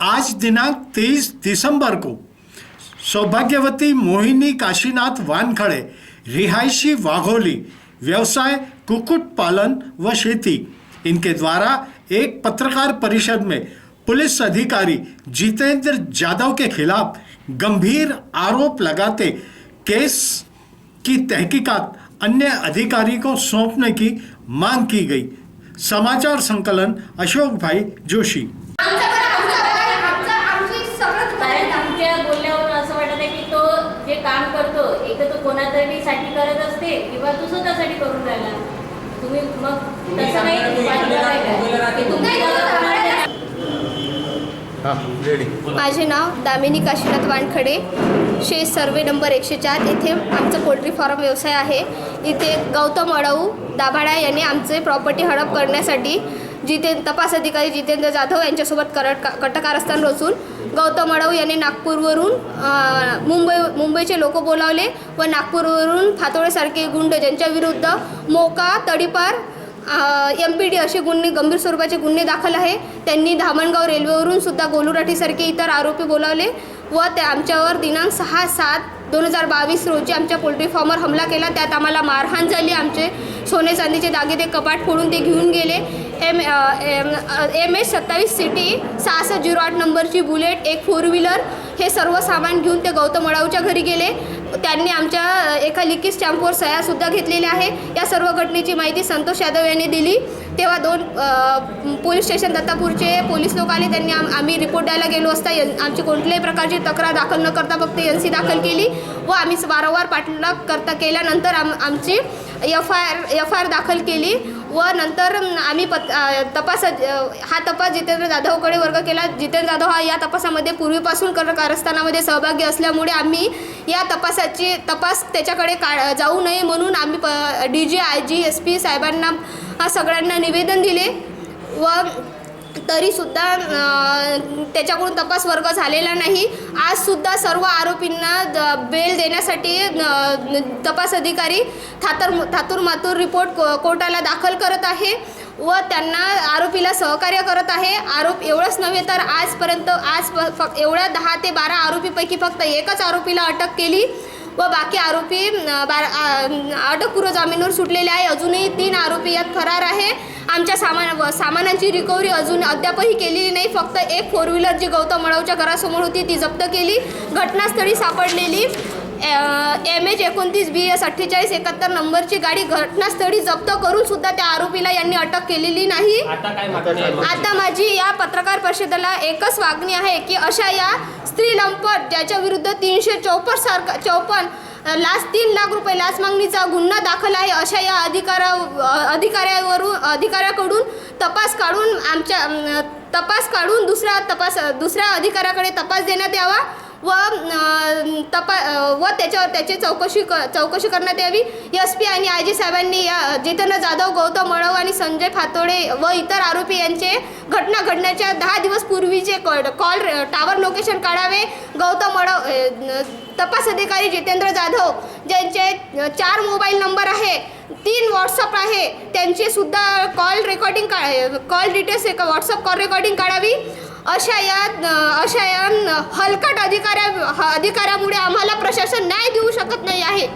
आज दिनांक 23 दिसंबर को सौभाग्यवती मोहिनी काशीनाथ वानखड़े, रिहायशी वाघोली, व्यवसाय, कुक्कुट पालन व खेती इनके द्वारा एक पत्रकार परिषद में पुलिस अधिकारी जितेंद्र जाधव के खिलाफ गंभीर आरोप लगाते केस की तहकीकात अन्य अधिकारी को सौंपने की मांग की गई। समाचार संकलन अशोक भाई जोशी। एक तर तो कोणातरी साठी करत असते किंवा तो स्वतःसाठी करून राहिला? तुम्ही मग तसं नाही. माझे नाव दामिनी काशीनाथ वानखडे. शेष सर्वे नंबर एकशे चार. येथे आमचं पोल्ट्री फार्म व्यवसाय आहे. इथे गौतम अडऊ दाभाडा यांनी आमचे प्रॉपर्टी हडप करण्यासाठी जितेंद्र तपास अधिकारी जितेंद्र जाधव यांच्यासोबत करट कटकारस्थान रचून गौतम अडव यांनी नागपूरवरून मुंबई मुंबईचे लोक बोलावले व नागपूरवरून फातोळेसारखे गुंड ज्यांच्याविरुद्ध मोका तडीपार एम पी डी असे गुन्हे गंभीर स्वरूपाचे गुन्हे दाखल आहे त्यांनी धामणगाव रेल्वेवरून सुद्धा गोलुराठीसारखे इतर आरोपी बोलावले व ते आमच्यावर दिनांक सहा सात दोन हजार बावीस रोजी आमच्या पोल्ट्री फार्मवर हमला केला. त्यात आम्हाला मारहाण झाली. आमचे सोने चांदीचे दागिने कपाट फोडून ते घेऊन गेले. एम एम एम एच सत्तावीस सिटी सहासष्ट झिरो आठ नंबरची बुलेट एक फोर व्हीलर हे सर्व सामान घेऊन ते गौतम अडावच्या घरी गेले. त्यांनी आमच्या एका लिखित स्टॅम्पवर सह्यासुद्धा घेतलेल्या आहे. या सर्व घटनेची माहिती संतोष यादव यांनी दिली. तेव्हा दोन पोलीस स्टेशन दत्तापूरचे पोलीस लोक आले. त्यांनी आम आम्ही रिपोर्ट द्यायला गेलो असता एन आमची कोणत्याही प्रकारची तक्रार दाखल न करता फक्त एन सी दाखल केली व आम्ही वारंवार पाठलाग करता केल्यानंतर आम आमची F I R F I R दाखल केली व नंतर आम्ही पत तपास हा तपास जितेंद्र जाधवकडे वर्ग केला. जितेंद्र जाधव हा या तपासामध्ये पूर्वीपासून कर कारस्थानामध्ये सहभागी असल्यामुळे आम्ही या तपासाची तपास त्याच्याकडे का जाऊ नये म्हणून आम्ही प D G I G S P साहेबांना हा सगळ्यांना निवेदन दिले व तरीसुद्धा त्याच्याकडून तपास वर्ग झालेला नाही. आजसुद्धा सर्व आरोपींना द- बेल देण्यासाठी तपास अधिकारी थातर थातूर मातूर रिपोर्ट को कोर्टाला दाखल करत आहे. व त्यांना आरोपीला सहकार्य करत आहे. आरोप एवढंच नव्हे तर आजपर्यंत आज प- फक्त एवढ्या दहा ते बारा आरोपीपैकी फक्त एकच आरोपीला अटक केली. व बाकी आरोपी बारा अटकपूर्व जामीनवर सुटलेले आहे. अजूनही तीन आरोपी यात फरार आहे. आमच्या सामान व सामानांची रिकव्हरी अजून अद्यापही केलेली नाही. फक्त एक फोर व्हीलर जी गौतम मळवच्या घरासमोर होती ती जप्त केली. घटनास्थळी सापडलेली. एम एच एकोणतीस बी एस अठ्ठेचाळीस एकाहत्तर नंबरची गाडी घटनास्थळी जप्त करून सुद्धा त्या आरोपीला यांनी अटक केलेली नाही. आता काय मागणी आहे? आता माझी या पत्रकार परिषदेला एकच मागणी आहे की अशा या स्त्री लंपट ज्याच्या विरुद्ध तीनशे चौपन्न सारखा चौपन्न लाच तीन लाख रुपये लाच मागणीचा गुन्हा दाखल आहे अशा या अधिकारा अधिकाऱ्यावरून अधिकाऱ्याकडून तपास काढून आमच्या तपास काढून दुसऱ्या तपास दुसऱ्या अधिकाऱ्याकडे तपास देण्यात यावा. व तपा व त्याच्यावर त्याची चौकशी क चौकशी करण्यात यावी. एस पी आणि आय जी साहेबांनी या जितेंद्र जाधव गौतम मळव आणि संजय फातोडे व इतर आरोपी यांचे घटना घडण्याच्या दहा दिवस पूर्वीचे कॉल कॉल टावर लोकेशन काढावे. गौतम मळव तपास अधिकारी जितेंद्र जाधव ज्यांचे चार मोबाईल नंबर आहे तीन व्हॉट्सअप आहे त्यांचे सुद्धा कॉल रेकॉर्डिंग का call details WhatsApp call recording काढावी. अशा या अशा या हलकट अधिकाऱ्या अधिकाऱ्यामुळे आम्हाला प्रशासन न्याय देऊ शकत नाही आहे.